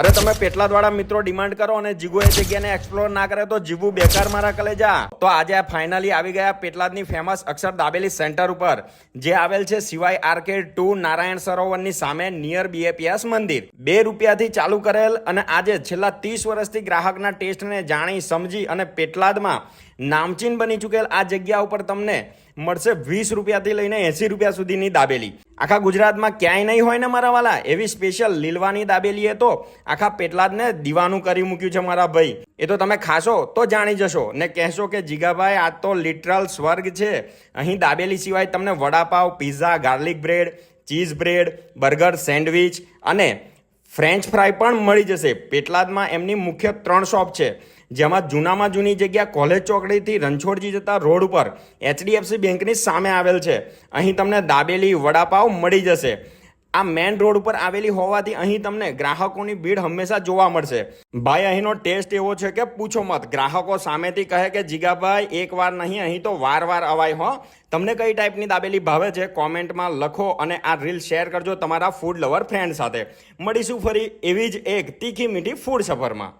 અરે તમે પેટલાદવાળા મિત્રો ડિમાન્ડ કરો અને જીગો એ જગ્યાને એક્સપ્લોર ના કરે તો જીગુ બેકાર મારા કલેજા. તો આજે ફાઇનલી આવી ગયા પેટલાદની ફેમસ અક્ષર દાબેલી સેન્ટર ઉપર, જે આવેલ છે સિવાય આર્કેડ ટુ નારાયણ સરોવરની સામે નિયર બીએપીએસ મંદિર. બે રૂપિયાથી ચાલુ કરેલ અને આજે છેલ્લા ત્રીસ વર્ષથી ગ્રાહકના ટેસ્ટને જાણી, સમજી અને પેટલાદમાં નામચીન બની ચૂકેલ આ જગ્યા ઉપર તમને મળશે વીસ રૂપિયાથી લઈને એસી રૂપિયા સુધીની દાબેલી. આખા ગુજરાતમાં ક્યાંય નહીં હોય ને મારા વાલા? એવી સ્પેશિયલ લીલવાની દાબેલીએ તો આખા પેટલાદને દીવાનું કરી મૂક્યું છે મારા ભાઈ. એ તો તમે ખાશો તો જાણી જશો. ને કહેશો કે જીગાભાઈ, આ તો લિટરલ સ્વર્ગ છે. અહીં દાબેલી સિવાય તમને vada pav pizza garlic bread cheese bread burger sandwich અને ફ્રેન્ચ ફ્રાય પણ મળી જશે. પેટલાદમાં એમની મુખ્ય ત્રણ શોપ છે. જેમાં જૂનામાં જૂની જગ્યા કોલેજ ચોકડીથી રણછોડજી જતા રોડ ઉપર એચડીએફસી બેંકની સામે આવેલ છે. અહીં તમને દાબેલી વડાપાવ મળી જશે. આ મેન રોડ ઉપર આવેલી હોવાથી અહીં તમને ગ્રાહકોની ભીડ હંમેશા જોવા મળશે. ભાઈ, અહીંનો ટેસ્ટ એવો છે કે પૂછો મત. ગ્રાહકો સામેથી કહે કે, જીગાભાઈ એક વાર નહીં, અહીં તો વાર વાર અવાય હો. તમને કઈ ટાઈપની દાબેલી ભાવે છે? કોમેન્ટમાં લખો અને આ રીલ શેર કરજો તમારા ફૂડ લવર ફ્રેન્ડ સાથે. મળીશું ફરી એવી જ એક તીખી મીઠી ફૂડ સફરમાં.